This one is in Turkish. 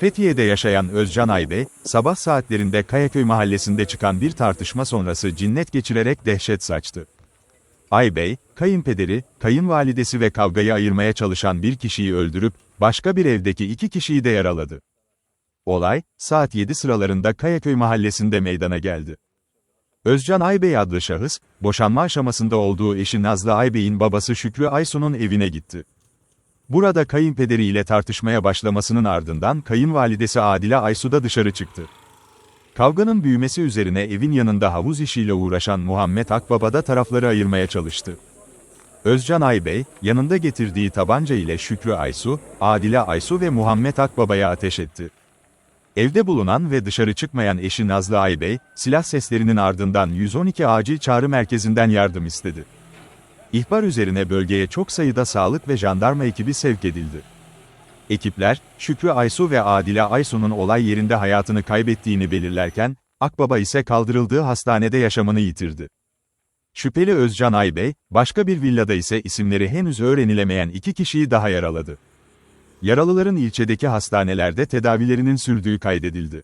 Fethiye'de yaşayan Özcan Aybey, sabah saatlerinde Kayaköy mahallesinde çıkan bir tartışma sonrası cinnet geçirerek dehşet saçtı. Aybey, kayınpederi, kayınvalidesi ve kavgayı ayırmaya çalışan bir kişiyi öldürüp, başka bir evdeki iki kişiyi de yaraladı. Olay, saat 7 sıralarında Kayaköy mahallesinde meydana geldi. Özcan Aybey adlı şahıs, boşanma aşamasında olduğu eşi Nazlı Aybey'in babası Şükrü Aysun'un evine gitti. Burada kayınpederiyle tartışmaya başlamasının ardından kayınvalidesi Adile Aysu da dışarı çıktı. Kavganın büyümesi üzerine evin yanında havuz işiyle uğraşan Muhammed Akbaba da tarafları ayırmaya çalıştı. Özcan Aybey, yanında getirdiği tabanca ile Şükrü Aysu, Adile Aysu ve Muhammed Akbaba'ya ateş etti. Evde bulunan ve dışarı çıkmayan eşi Nazlı Aybey, silah seslerinin ardından 112 acil çağrı merkezinden yardım istedi. İhbar üzerine bölgeye çok sayıda sağlık ve jandarma ekibi sevk edildi. Ekipler, Şükrü Aysu ve Adile Aysu'nun olay yerinde hayatını kaybettiğini belirlerken, Akbaba ise kaldırıldığı hastanede yaşamını yitirdi. Şüpheli Özcan Aybey, başka bir villada ise isimleri henüz öğrenilemeyen iki kişiyi daha yaraladı. Yaralıların ilçedeki hastanelerde tedavilerinin sürdüğü kaydedildi.